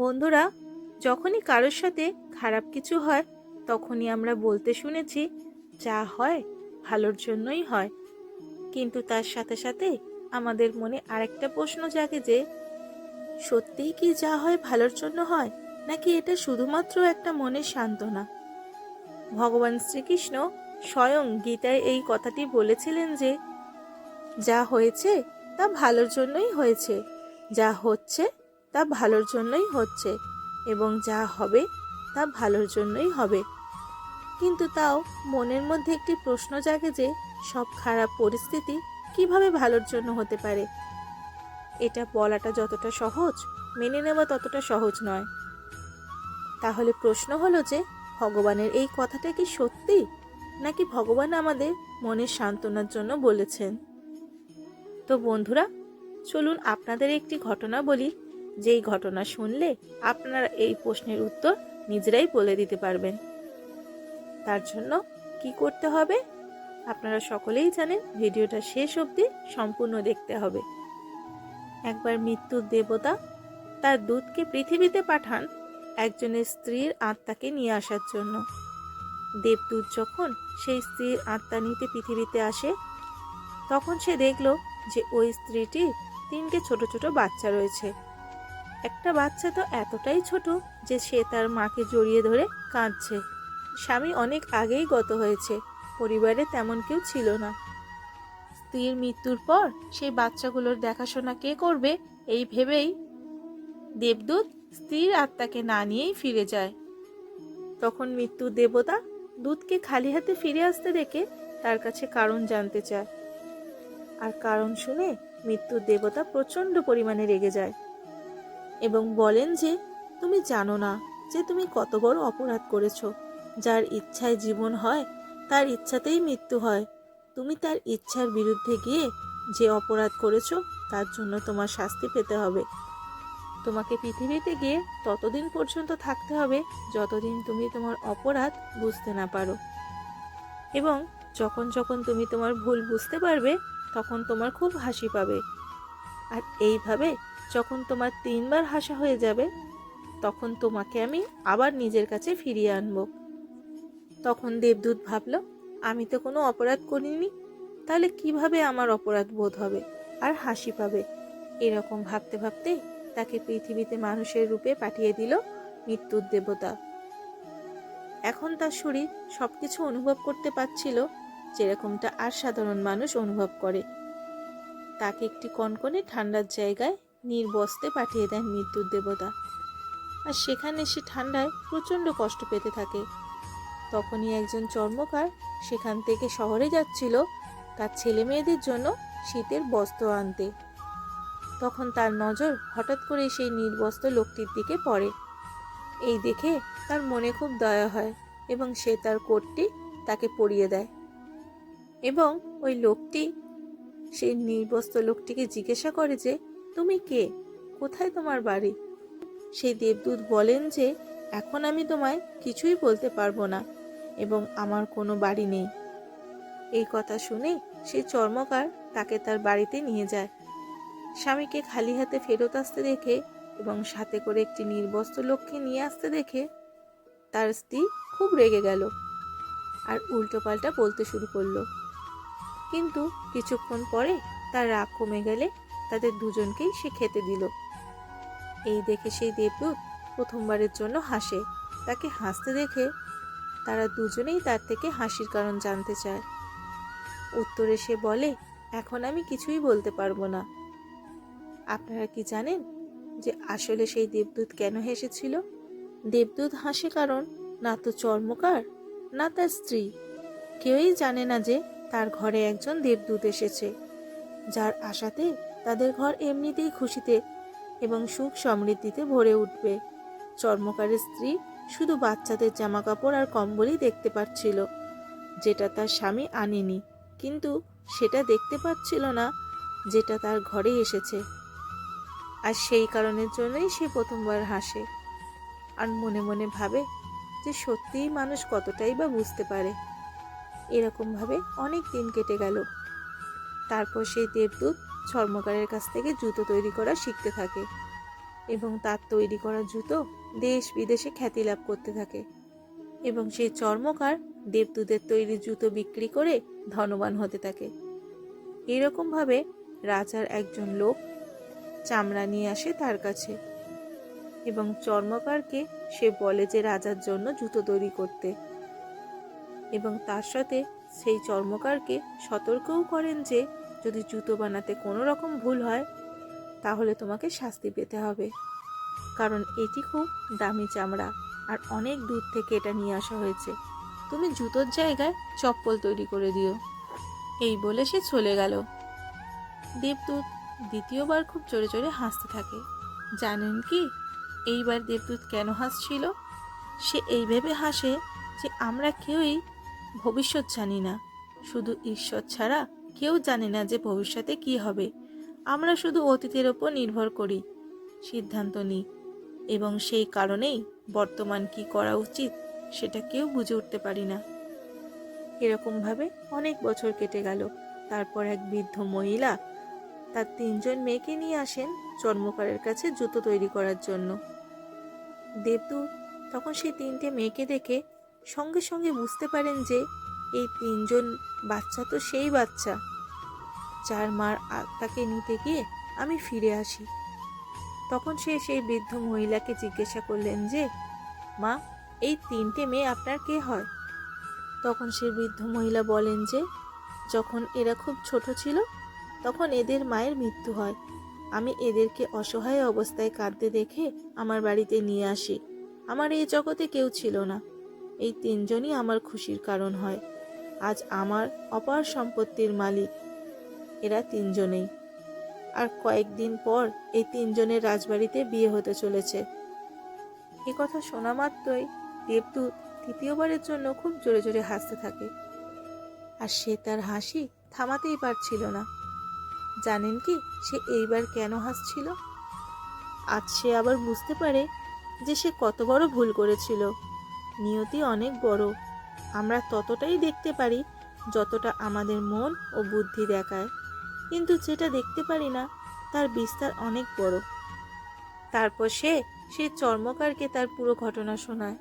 বন্ধুরা, যখনই কারোর সাথে খারাপ কিছু হয়, তখনই আমরা বলতে শুনেছি, যা হয়, ভালোর জন্যই হয়। কিন্তু তার সাথে সাথে আমাদের মনে আরেকটা প্রশ্ন জাগে যে, সত্যিই কি যা হয় ভালোর জন্য হয়, নাকি এটা শুধুমাত্র একটা মনের সান্ত্বনা? ভগবান শ্রীকৃষ্ণ স্বয়ং গীতায় এই কথাটি বলেছিলেন যে, যা হয়েছে, তা ভালোর জন্যই হয়েছে। যা হচ্ছে তা ভালোর জন্যই হচ্ছে এবং যা হবে তা ভালোর জন্যই হবে। কিন্তু তাও মনের মধ্যে একটি প্রশ্ন জাগে যে, সব খারাপ পরিস্থিতি কীভাবে ভালোর জন্য হতে পারে? এটা বলাটা যতটা সহজ, মেনে নেওয়া ততটা সহজ নয়। তাহলে প্রশ্ন হলো যে, ভগবানের এই কথাটা কি সত্যি? নাকি ভগবান আমাদের মনের সান্ত্বনার জন্য বলেছেন? তো বন্ধুরা, চলুন আপনাদের একটি ঘটনা বলি। যেই ঘটনা শুনলে আপনারা এই প্রশ্নের উত্তর নিজেরাই বলে দিতে পারবেন। তার জন্য কি করতে হবে? আপনারা সকলেই জানেন ভিডিওটা শেষ অবধি সম্পূর্ণ দেখতে হবে। একবার মৃত্যুর দেবতা তার দূতকে পৃথিবীতে পাঠান একজনের স্ত্রীর আত্মাকে নিয়ে আসার জন্য। দেবদূত যখন সেই স্ত্রীর আত্মা নিতে পৃথিবীতে আসে, তখন সে দেখল যে ওই স্ত্রীটির তিনটে ছোট ছোট বাচ্চা রয়েছে। একটা বাচ্চা তো এতটাই ছোট যে সে তার মাকে জড়িয়ে ধরে কাঁদছে। স্বামী অনেক আগেই গত হয়েছে, পরিবারে তেমন কেউ ছিল না। স্ত্রীর মৃত্যুর পর সেই বাচ্চাগুলোর দেখাশোনা কে করবে এই ভেবেই দেবদূত স্ত্রীর আত্মাকে না নিয়েই ফিরে যায়। তখন মৃত্যুর দেবতা দূতকে খালি হাতে ফিরে আসতে দেখে তার কাছে কারণ জানতে চায়। আর কারণ শুনে মৃত্যুর দেবতা প্রচণ্ড পরিমাণে রেগে যায়। এবং বলেন যে, তুমি জানো না যে তুমি কত বড় অপরাধ করেছ। যার ইচ্ছায় জীবন হয়, তার ইচ্ছাতেই মৃত্যু হয়। তুমি তার ইচ্ছার বিরুদ্ধে গিয়ে যে অপরাধ করেছ, তার জন্য তোমার শাস্তি পেতে হবে। তোমাকে পৃথিবীতে গিয়ে ততদিন পর্যন্ত থাকতে হবে, যতদিন তুমি তোমার অপরাধ বুঝতে না পারো। এবং যখন যখন তুমি তোমার ভুল বুঝতে পারবে, তখন তোমার খুব হাসি পাবে। আর এইভাবে যখন তোমার তিনবার হাসা হয়ে যাবে, তখন তোমাকে আমি আবার নিজের কাছে ফিরিয়ে আনব। তখন দেবদূত ভাবল, আমি তো কোনো অপরাধ করিনি, তাহলে কীভাবে আমার অপরাধ বোধ হবে আর হাসি পাবে? এরকম ভাবতে ভাবতে তাকে পৃথিবীতে মানুষের রূপে পাঠিয়ে দিল মৃত্যুর দেবতা। এখন তার শরীর সবকিছু অনুভব করতে পারছিল, যেরকমটা আর সাধারণ মানুষ অনুভব করে। তাকে একটি কনকনে ঠান্ডার জায়গায় নির্বস্তে পাঠিয়ে দেন মৃত্যুর দেবতা। আর সেখানে সে ঠান্ডায় প্রচণ্ড কষ্ট পেতে থাকে। তখনই একজন চর্মকার সেখান থেকে শহরে যাচ্ছিল তার ছেলে মেয়েদের জন্য শীতের বস্ত্র আনতে। তখন তার নজর হঠাৎ করে সেই নির্বস্ত্র লোকটির দিকে পড়ে। এই দেখে তার মনে খুব দয়া হয় এবং সে তার কোটটি তাকে পরিয়ে দেয়। এবং ওই লোকটি, সেই নির্বস্ত্র লোকটিকে জিজ্ঞাসা করে যে তুমি কে? কোথায় তোমার বাড়ি? সেই দেবদূত বলেন যে, এখন আমি তোমায় কিছুই বলতে পারব না এবং আমার কোনো বাড়ি নেই। এই কথা শুনে সে চর্মকার তাকে তার বাড়িতে নিয়ে যায়। স্বামীকে খালি হাতে ফেরত আসতে দেখে এবং সাথে করে একটি নির্বস্ত্র লোককে নিয়ে আসতে দেখে তার স্ত্রী খুব রেগে গেল আর উল্টোপাল্টা বলতে শুরু করল। কিন্তু কিছুক্ষণ পরে তার রাগ কমে গেলে তাদের দুজনকেই সে খেতে দিল। এই দেখে সেই দেবদূত প্রথমবারের জন্য হাসে। তাকে হাসতে দেখে তারা দুজনেই তার থেকে হাসির কারণ জানতে চায়। উত্তরে সে বলে, এখন আমি কিছুই বলতে পারব না। আপনারা কি জানেন যে আসলে সেই দেবদূত কেন হেসেছিল? দেবদূত হাসে কারণ, না তো চর্মকার, না তার স্ত্রী। কেউই জানে না যে তার ঘরে একজন দেবদূত এসেছে, যার আশাতে তাদের ঘর এমনিতেই খুশিতে এবং সুখ সমৃদ্ধিতে ভরে উঠবে। চর্মকারের স্ত্রী শুধু বাচ্চাদের জামা কাপড় আর কম্বলই দেখতে পাচ্ছিল, যেটা তার স্বামী আনেনি। কিন্তু সেটা দেখতে পাচ্ছিল না যেটা তার ঘরে এসেছে। আর সেই কারণের জন্যই সে প্রথমবার হাসে আর মনে মনে ভাবে যে সত্যিই মানুষ কতটাই বা বুঝতে পারে। এরকমভাবে অনেক দিন কেটে গেল। তারপর সেই দেবদূত চর্মকারের কাছ থেকে জুতো তৈরি করা শিখতে থাকে এবং তার তৈরি করা জুতো দেশ বিদেশে খ্যাতি লাভ করতে থাকে এবং সেই চর্মকার দেবদূতের তৈরি জুতো বিক্রি করে ধনবান হতে থাকে। এরকমভাবে রাজার একজন লোক চামড়া নিয়ে আসে তার কাছে এবং চর্মকারকে সে বলে যে রাজার জন্য জুতো তৈরি করতে এবং তার সাথে সেই চর্মকারকে সতর্কও করেন যে যদি জুতো বানাতে কোনো রকম ভুল হয়, তাহলে তোমাকে শাস্তি পেতে হবে। কারণ এটি খুব দামি চামড়া আর অনেক দূর থেকে এটা নিয়ে আসা হয়েছে। তুমি জুতোর জায়গায় চপ্পল তৈরি করে দিও। এই বলে সে চলে গেল। দেবদূত দ্বিতীয়বার খুব জোরে জোরে হাসতে থাকে। জানেন কি? এইবার দেবদূত কেন হাসছিল? সে এই ভেবে হাসে যে আমরা কেউই ভবিষ্যৎ জানি না। শুধু ঈশ্বর ছাড়া কেউ জানে না যে ভবিষ্যতে কি হবে। আমরা শুধু অতীতের ওপর নির্ভর করি। সিদ্ধান্ত নিই। এবং সেই কারণেই বর্তমান কি করা উচিত সেটা কেউ বুঝে উঠতে পারি না। এরকমভাবে অনেক বছর কেটে গেল। তারপর এক বৃদ্ধ মহিলা তার তিনজন মেয়েকে নিয়ে আসেন চর্মকারের কাছে জুতো তৈরি করার জন্য। দেবদূত তখন সেই তিনটে মেয়েকে দেখে সঙ্গে সঙ্গে বুঝতে পারেন যে, এই তিনজন বাচ্চা তো সেই বাচ্চা। যার মার আত্মাকে নিতে গিয়ে আমি ফিরে আসি। তখন সে সেই বৃদ্ধ মহিলাকে জিজ্ঞাসা করলেন যে, মা, এই তিনটে মেয়ে আপনার কে হয়? তখন সে বৃদ্ধ মহিলা বলেন যে, যখন এরা খুব ছোট ছিল, তখন এদের মায়ের মৃত্যু হয়। আমি এদেরকে অসহায় অবস্থায় কাঁদতে দেখে আমার বাড়িতে নিয়ে আসি। আমার এই জগতে কেউ ছিল না। এই তিনজনই আমার খুশির কারণ হয়। আজ আমার অপার সম্পত্তির মালিক। এরা তিনজনেই। আর কয়েকদিন পর এই তিনজনের রাজবাড়িতে বিয়ে হতে চলেছে। এ কথা শোনা মাত্রই দেবদূত তৃতীয়বারের জন্য খুব জোরে জোরে হাসতে থাকে। আর সে তার হাসি থামাতেই পারছিল না। জানেন কি, সে এইবার কেন হাসছিল? আজ সে আবার বুঝতে পারে যে সে কত বড় ভুল করেছিল। নিয়তি অনেক বড়। আমরা ততটাই দেখতে পারি যতটা আমাদের মন ও বুদ্ধি দেখায়। কিন্তু যেটা দেখতে পারি না, তার বিস্তার অনেক বড়। তারপর সে সেই চর্মকারকে তার পুরো ঘটনা শোনায়।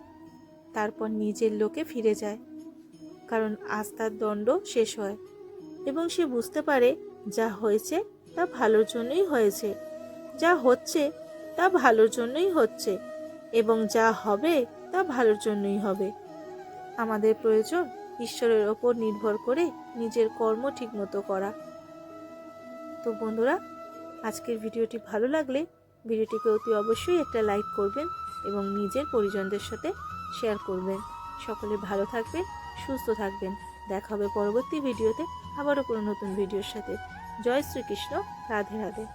তারপর নিজের লোকে ফিরে যায়। কারণ আজ তার দণ্ড শেষ হয়। এবং সে বুঝতে পারে যা হয়েছে তা ভালোর জন্যই হয়েছে। যা হচ্ছে তা ভালোর জন্যই হচ্ছে। এবং যা হবে তা ভালোর জন্যই হবে। আমাদের প্রয়োজন ঈশ্বরের ওপর নির্ভর করে নিজের কর্ম ঠিকমতো করা। তো বন্ধুরা, আজকের ভিডিওটি ভালো লাগলে ভিডিওটিকে অতি অবশ্যই একটা লাইক করবেন এবং নিজের পরিজনদের সাথে শেয়ার করবেন। সকলে ভালো থাকবেন, সুস্থ থাকবেন। দেখা হবে পরবর্তী ভিডিওতে আবারও কোনো নতুন ভিডিওর সাথে। জয় শ্রীকৃষ্ণ, রাধে রাধে।